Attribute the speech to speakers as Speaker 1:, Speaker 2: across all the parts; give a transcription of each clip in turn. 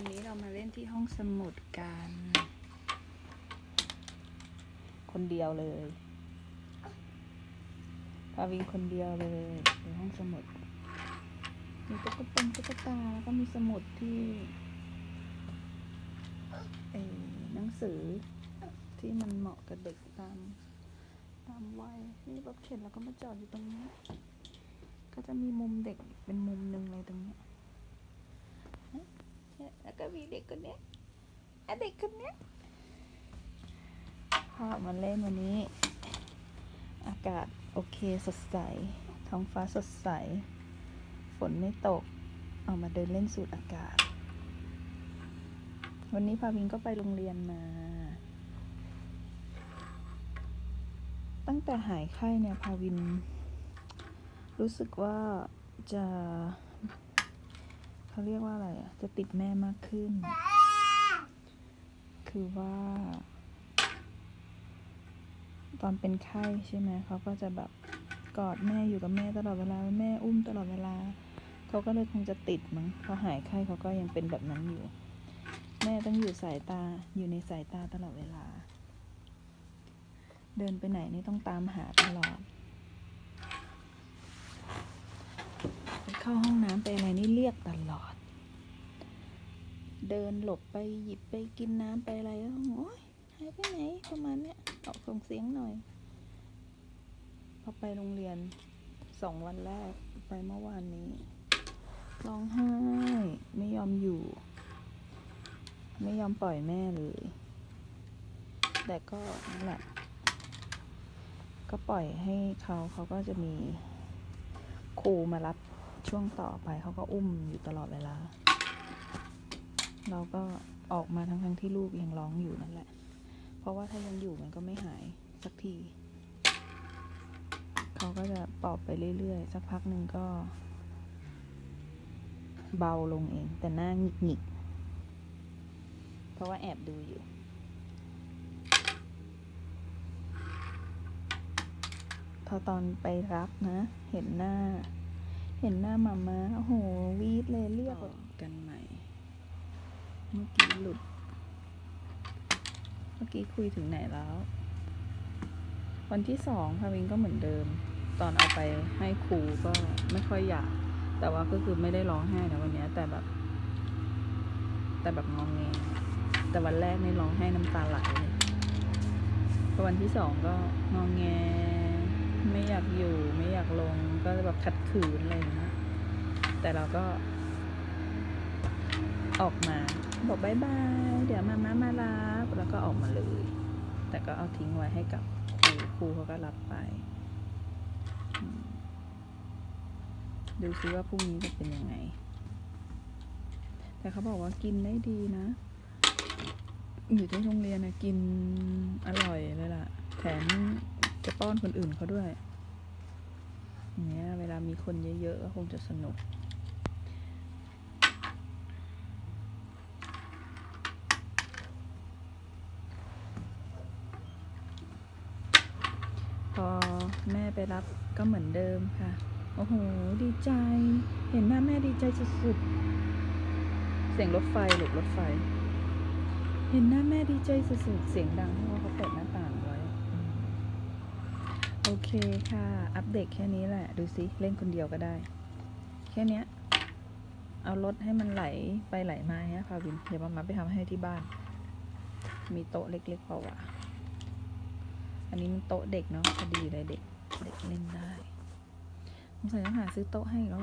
Speaker 1: วันนี้เรามาเล่นที่ห้องสมุดกัน คนเดียวเลยพาวิงคนเดียวเลยในห้องสมุด มีตุ๊กตาตุ๊กตาแล้วก็มีสมุดที่เอหนังสือที่มันเหมาะกับเด็กตาม ตามวัยนี่รถเข็นแล้วก็มาจอดอยู่ตรงนี้ ก็จะมีมุมเด็กเป็นมุมหนึ่งเลยตรงนี้ แล้วก็มีเด็กคนนี้ยอะเด็กคนนี้พอมาเล่นวันนี้ อากาศโอเคสดใส ท้องฟ้าสดใส ฝนไม่ตกออกมาเดินเล่นสูดอากาศ วันนี้พาวินก็ไปโรงเรียนมา ตั้งแต่หายไข้เนี่ยพาวิน รู้สึกว่าจะ เขาเรียกว่าอะไรอะจะติดแม่มากขึ้น คือว่า ตอนเป็นไข้ใช่ไหมเขาก็จะแบบกอดแม่อยู่กับแม่ตลอดเวลาแม่อุ้มตลอดเวลาเขาก็เลยคงจะติดมั้งพอหายไข้เขาก็ยังเป็นแบบนั้นอยู่ แม่ต้องอยู่สายตาอยู่ในสายตาตลอดเวลา เดินไปไหนนี่ต้องตามหาตลอด ไป เข้าห้องน้ำไปอะไรนี่เรียกตลอด เดินหลบไปหยิบไปกินน้ำไปอะไรแล้วโอ๊ยหายไปไหนประมาณเนี้ยออกส่งเสียงหน่อย พอไปโรงเรียนสองวันแรกไปเมื่อวานนี้ร้องไห้ไม่ยอมอยู่ ไม่ยอมปล่อยแม่เลย แต่ก็นั่นแหละก็ปล่อยให้เขาเขาก็จะมีครูมารับ ช่วงต่อไปเขาก็อุ้มอยู่ตลอดเวลา เราก็ออกมาทั้งทั้งๆที่ลูกยังร้องอยู่นั่นแหละ เพราะว่าถ้ายังอยู่มันก็ไม่หายสักที เขาก็จะปอบไปเรื่อยๆ สักพักหนึ่งก็ เบาลงเอง แต่หน้าหงิกหงิกๆเพราะว่าแอบดูอยู่พอตอนไปรับนะ เห็นหน้า เห็นหน้ามามาโอ้โห วีดเลยเรียกกันใหม่ เมื่อกี้หลุด เมื่อกี้คุยถึงไหนแล้ว วันที่สองพาวินก็เหมือนเดิม ตอนเอาไปให้ครูก็ไม่ค่อยอยาก แต่ว่าก็คือไม่ได้ร้องไห้นะวันเนี้ยแต่แบบ แต่แบบงองแงแต่วันแรกนี่ร้องไห้น้ำตาไหลเลยพอวันที่สองก็งองแง ไม่อยากอยู่ ไม่อยากลง ก็แบบขัดขืนอะไรอย่างเงี้ยแต่เราก็ ออกมาบอกบายบาย เดี๋ยวมาม่ามารับแล้วก็ออกมาเลย แต่ก็เอาทิ้งไว้ให้กับครูครูเขาก็รับไป ดูซิว่าพรุ่งนี้จะเป็นยังไง แต่เขาบอกว่ากินได้ดีนะ อยู่ที่โรงเรียนนะกินอร่อยเลยล่ะ แถมจะป้อนคนอื่นเขาด้วย อย่างเงี้ยเวลามีคนเยอะๆก็คงจะสนุก พอแม่ไปรับก็เหมือนเดิมค่ะ โอ้โห ดีใจ เห็นหน้าแม่ดีใจสุดๆ เสียงรถไฟหรือรถไฟ เห็นหน้าแม่ดีใจสุดๆ เสียงดังเพราะว่าเขาเปิดหน้า โอเคค่ะ อัปเดตแค่นี้แหละ ดูสิ เล่นคนเดียวก็ได้ แค่เนี้ยเอารถให้มันไหลไปไหลมาเนี้ยพาวิน เดี๋ยวมามาไปทำให้ที่บ้าน มีโต๊ะเล็กๆเปล่าวะอันนี้มันโต๊ะเด็กเนาะพอดีเลยเด็ก เด็กเล่นได้สงสัยต้องหาซื้อโต๊ะให้แล้ว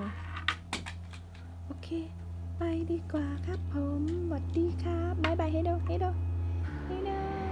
Speaker 1: โอเค ไปดีกว่าครับผมสวัสดีครับบายบายให้ดูให้ดูให้ดู